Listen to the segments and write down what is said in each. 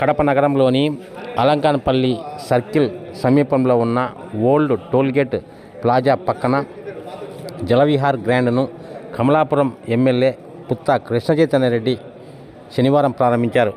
కడప నగరంలోని అలంకానపల్లి సర్కిల్ సమీపంలో ఉన్న ఓల్డ్ టోల్గేట్ ప్లాజా పక్కన జలవిహార్ గ్రాండ్ను కమలాపురం ఎమ్మెల్యే పుత్త కృష్ణచైతన్య రెడ్డి శనివారం ప్రారంభించారు.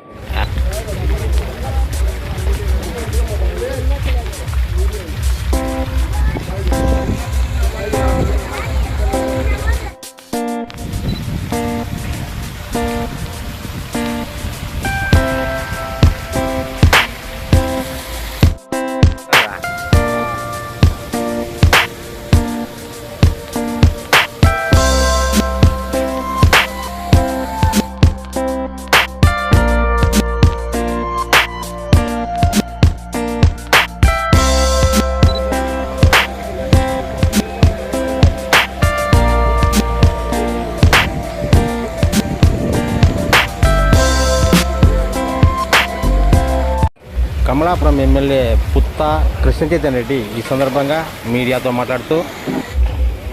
కమలాపురం ఎమ్మెల్యే పుత్త కృష్ణచైతన్ రెడ్డి ఈ సందర్భంగా మీడియాతో మాట్లాడుతూ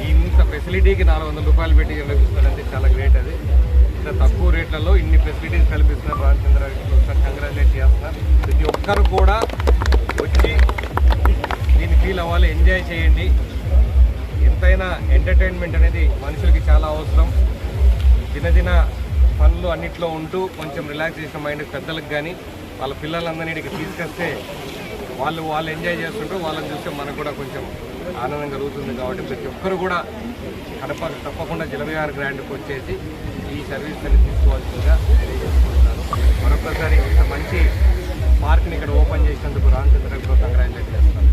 ఇంత ఫెసిలిటీకి నాలుగు వందల రూపాయలు పెట్టి కల్పిస్తారంటే చాలా గ్రేట్ అది. ఇంత తక్కువ రేట్లలో ఇన్ని ఫెసిలిటీస్ కల్పిస్తున్నారు రామచంద్ర ఒకసారి కంగ్రాచులేట్ చేస్తున్నారు. ప్రతి ఒక్కరు కూడా వచ్చి దీన్ని ఫీల్ అవ్వాలి ఎంజాయ్ చేయండి. ఎంతైనా ఎంటర్టైన్మెంట్ అనేది మనుషులకి చాలా అవసరం. దినదిన పనులు అన్నిట్లో ఉంటూ కొంచెం రిలాక్సేషన్ మైండ్ పెద్దలకు కానీ వాళ్ళ పిల్లలందరినీ ఇక్కడ తీసుకొస్తే వాళ్ళు వాళ్ళు ఎంజాయ్ చేస్తుంటూ వాళ్ళని చూస్తే మనకు కూడా కొంచెం ఆనందం కలుగుతుంది కాబట్టి ప్రతి ఒక్కరు కూడా కడప తప్పకుండా జలవిహార్ గ్రాండ్కి వచ్చేసి ఈ సర్వీస్ అని తీసుకోవాల్సిందిగా తెలియజేసుకుంటున్నాను. మరొకసారి ఇంత మంచి పార్క్ని ఇక్కడ ఓపెన్ చేసినందుకు రామచంద్రకు కంగ్రాచులేట్ చేస్తున్నాను.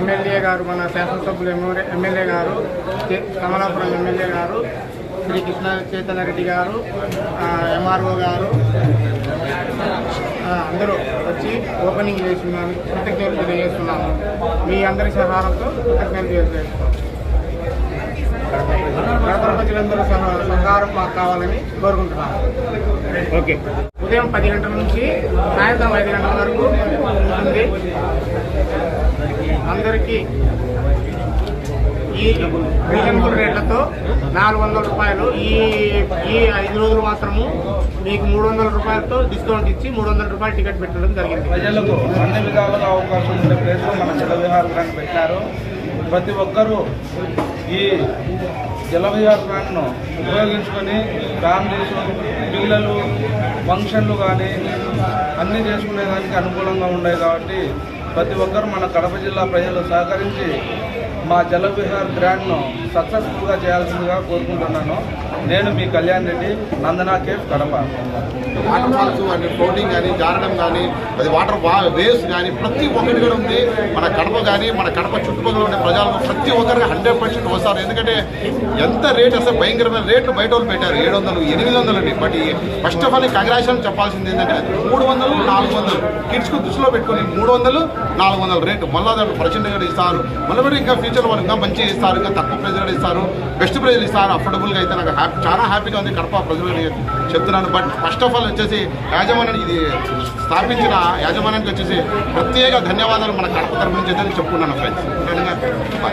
ఎమ్మెల్యే గారు మన శాసనసభ్యులు ఎమ్మెల్యే ఎమ్మెల్యే గారు కమలాపురం ఎమ్మెల్యే గారు శ్రీ కృష్ణ చైతన్య రెడ్డి గారు ఎంఆర్ఓ గారు ఓపెనింగ్ చేస్తున్నాను కృతజ్ఞతలు తెలియజేస్తున్నాము మీ అందరి సహాయంతో కృతజ్ఞతలు తెలియజేస్తున్నాం గడప ప్రజలందరూ సహ సహకారం మాకు కావాలని కోరుకుంటున్నాము ఓకే. ఉదయం పది గంటల నుంచి సాయంత్రం ఐదు గంటల వరకు ఉంది. అందరికీ ఈ రీజనబుల్ రేట్లతో నాలుగు వందల రూపాయలు. ఈ ఈ ఐదు రోజులు మాత్రము మీకు మూడు వందల రూపాయలతో డిస్కౌంట్ ఇచ్చి మూడు వందల రూపాయలు టికెట్ పెట్టడం జరిగింది. ప్రజలకు అన్ని విధాలుగా అవకాశం ఉండే ప్లేస్లో మన జల విహారాన్ని పెట్టారు. ప్రతి ఒక్కరూ ఈ జల విహారాన్ని ఉపయోగించుకొని ఫ్యామిలీస్ పిల్లలు ఫంక్షన్లు కానీ అన్నీ చేసుకునే దానికి అనుకూలంగా ఉన్నాయి కాబట్టి ప్రతి ఒక్కరు మన కడప జిల్లా ప్రజలు సహకరించి మా జల విహార్ గ్రాండ్ను సక్సెస్ఫుల్గా చేయాల్సిందిగా కోరుకుంటున్నాను. నేను మీ Kalyan Reddy Nandana cafe Kadapa. Water falls అంటే ఫ్లోటింగ్ కానీ జారడం కానీ అది వాటర్ వేవ్స్ కానీ ప్రతి ఒక్కటి కూడా ఉంది. మన కడప కానీ మన కడప చుట్టుపక్కల ఉండే ప్రజలకు ప్రతి ఒక్కరికి హండ్రెడ్ పర్సెంట్ వస్తారు. ఎందుకంటే ఎంత రేట్ అసలు భయంకరమైన రేట్లు బయట వాళ్ళు పెట్టారు. ఏడు వందలు ఎనిమిది వందలు అండి. But first of all congratulation చెప్పాల్సింది ఏంటంటే మూడు వందలు నాలుగు వందలు. కిడ్స్కు దృష్టిలో పెట్టుకొని మూడు వందలు నాలుగు వందల రేటు మళ్ళీ దాంట్లో పర్సెంట్ కూడా ఇస్తారు. మళ్ళీ కూడా ఇంకా ఫ్యూచర్ వాళ్ళు ఇంకా మంచిగా ఇస్తారు ఇంకా తక్కువ ప్రైజ్ కూడా ఇస్తారు. బెస్ట్ ప్రైజ్లు ఇస్తారు. అఫోర్డబుల్గా అయితే నాకు హ్యాపీ చాలా హ్యాపీగా ఉంది కడప ప్రజలు చెప్తున్నాను. బట్ ఫస్ట్ ఆఫ్ ఆల్ వచ్చేసి యాజమాన్యానికి ఇది స్థాపించిన యాజమాన్యానికి వచ్చేసి ప్రత్యేక ధన్యవాదాలు మన కడప తరపు నుంచి అయితే చెప్పుకున్నాను ఫ్రెండ్స్